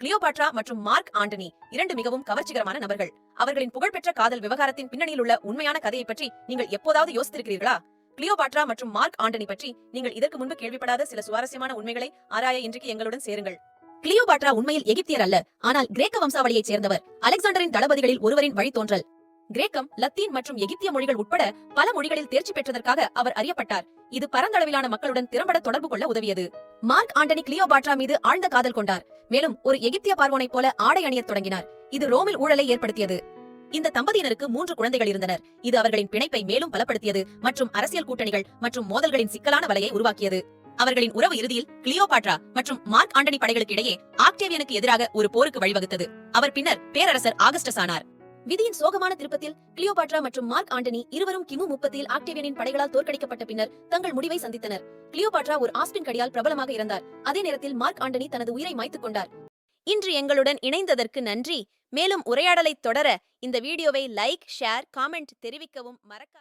Cleopatra மற்றும் Mark Antony இரண்டு மிகவும் கவர்ச்சிகரமான நபர்கள். அவர்களின் புகழ்பெற்ற காதல் விவகாரத்தின் பின்னணியில் உள்ள உண்மையான கதையை பற்றி நீங்கள் எப்போதாவது யோசித்திருக்கிறீர்களா? கிளியோபாட்ரா மற்றும் மார்க் ஆண்டனி பற்றி நீங்கள் இதற்கு முன்பு கேள்விப்படாத சில சுவாரஸ்யமான உண்மைகளை ஆராய இன்றைக்கு எங்களுடன் சேருங்கள். கிளியோபாட்ரா உண்மையில் எகிப்தியர் அல்ல ஆனால் கிரேக்க வம்சாவளியைச் சேர்ந்தவர். அலெக்சாண்டரின் தளபதிகளில் ஒருவரின் வழித்தோன்றல். கிரேக்கம் லத்தீன் மற்றும் எகிப்திய மொழிகள் உட்பட பல மொழிகளில் தேர்ச்சி பெற்றதற்காக அவர் அறியப்பட்டார். இது பரந்தளவிலான மக்களுடன் திறம்பட தொடர்பு கொள்ள உதவியது. மார்க் ஆண்டனி கிளியோபாட்ரா மீது ஆழ்ந்த காதல் கொண்டார். மேலும் ஒரு எகிப்திய பார்வோனைப் போல ஆடை அணியத் தொடங்கினார். இது ரோமில் ஊழலை ஏற்படுத்தியது. இந்த தம்பதியினருக்கு மூன்று குழந்தைகள் இருந்தனர். இது அவர்களின் பிணைப்பை மேலும் பலப்படுத்தியது மற்றும் அரசியல் கூட்டணிகள் மற்றும் மோதல்களின் சிக்கலான வலையை உருவாக்கியது. அவர்களின் உறவு இறுதியில் கிளியோபாட்ரா மற்றும் மார்க் ஆண்டனி படைகளுக்கு இடையே ஆக்டேவியனுக்கு எதிராக ஒரு போருக்கு வழிவகுத்தது. அவர் பின்னர் பேரரசர் ஆகஸ்டஸ் ஆனார். விதியின் சோகமான திருப்பத்தில் கிளியோபாட்ரா மற்றும் மார்க் ஆண்டனி இருவரும் கிமு முப்பத்தில் ஆக்டேவியனின் படைகளால் தோற்கடிக்கப்பட்ட பின்னர் தங்கள் முடிவை சந்தித்தனர். கிளியோபாட்ரா ஒரு ஆஸ்பின் கடியால் பிரபலமாக இருந்தார் அதே நேரத்தில் மார்க் ஆண்டனி தனது உயிரை மாய்த்துக் கொண்டார். இன்று எங்களுடன் இணைந்ததற்கு நன்றி. மேலும் உரையாடலை தொடர இந்த வீடியோவை லைக் ஷேர் காமெண்ட் தெரிவிக்கவும் மறக்க